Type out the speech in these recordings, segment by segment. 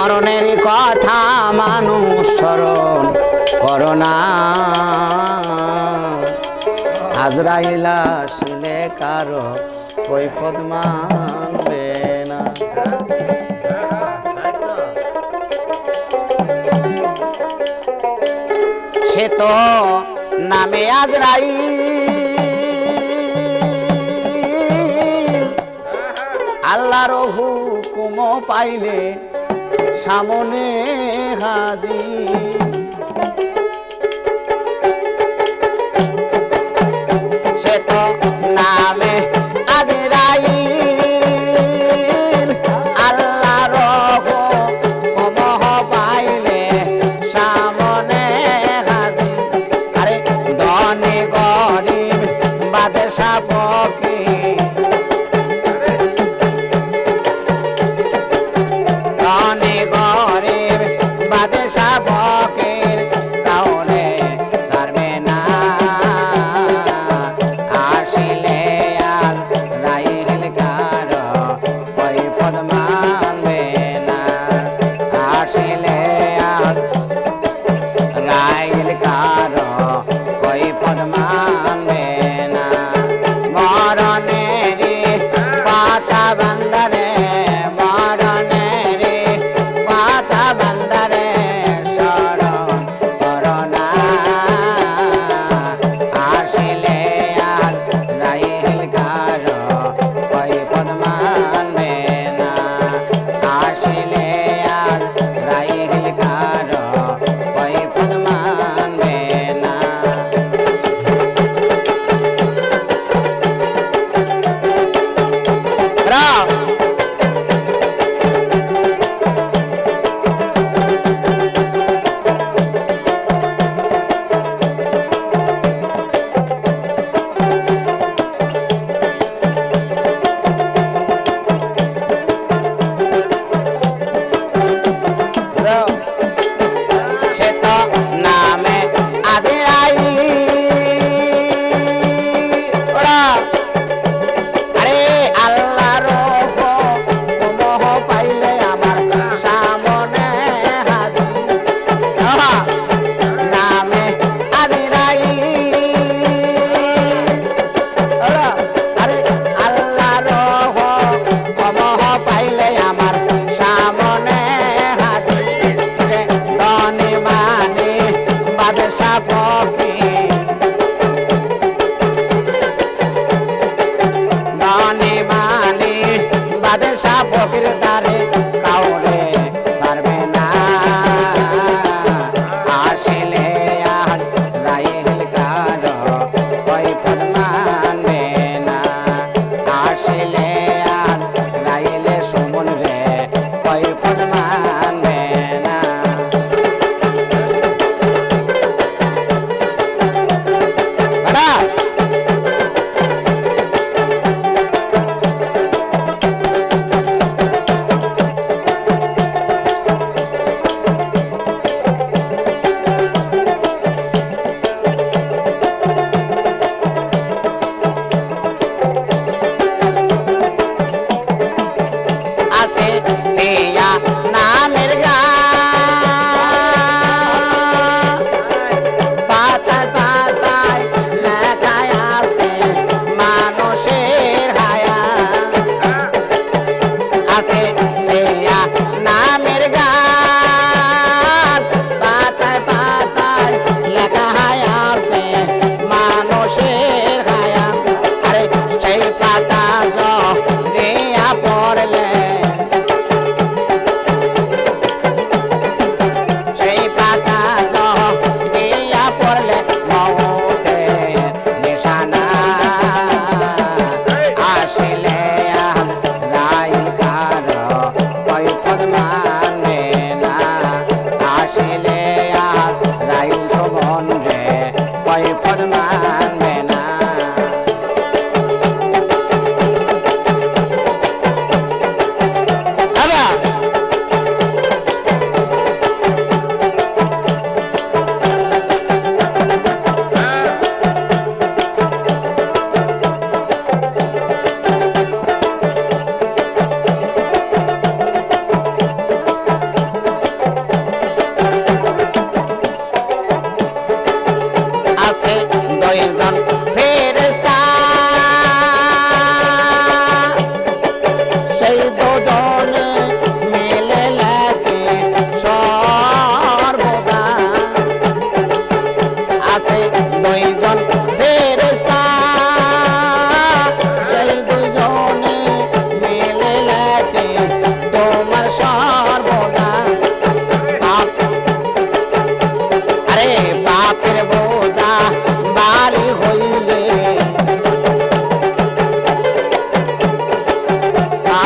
মরণের কথা মানুষ স্মরণ করোনা আজরাইলা শিলে কারও কৈফত মানবে না। সে তো নামে আজরাই আল্লাহর হুকুম পাইলে সামনে হাজির। Barang Tchau. বাদশাহ ফকির দারে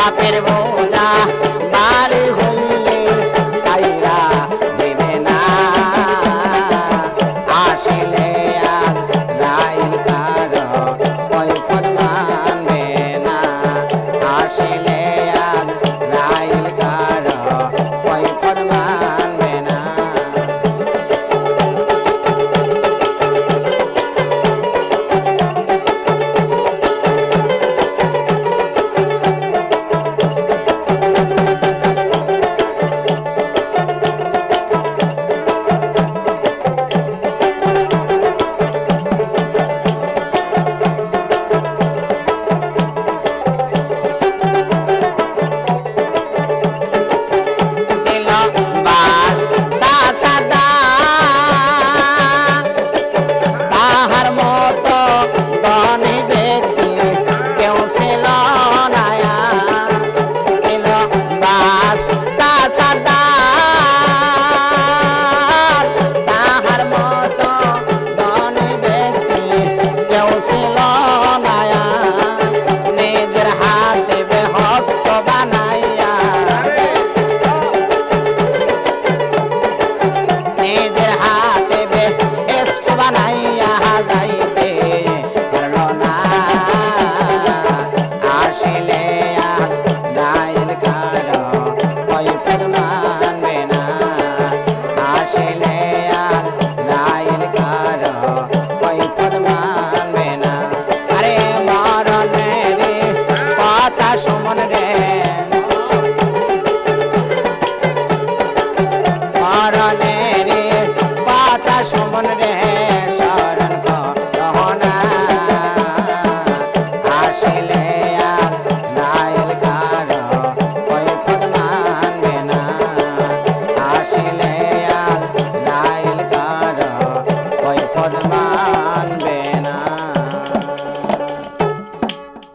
বাপের বোঝা সুমন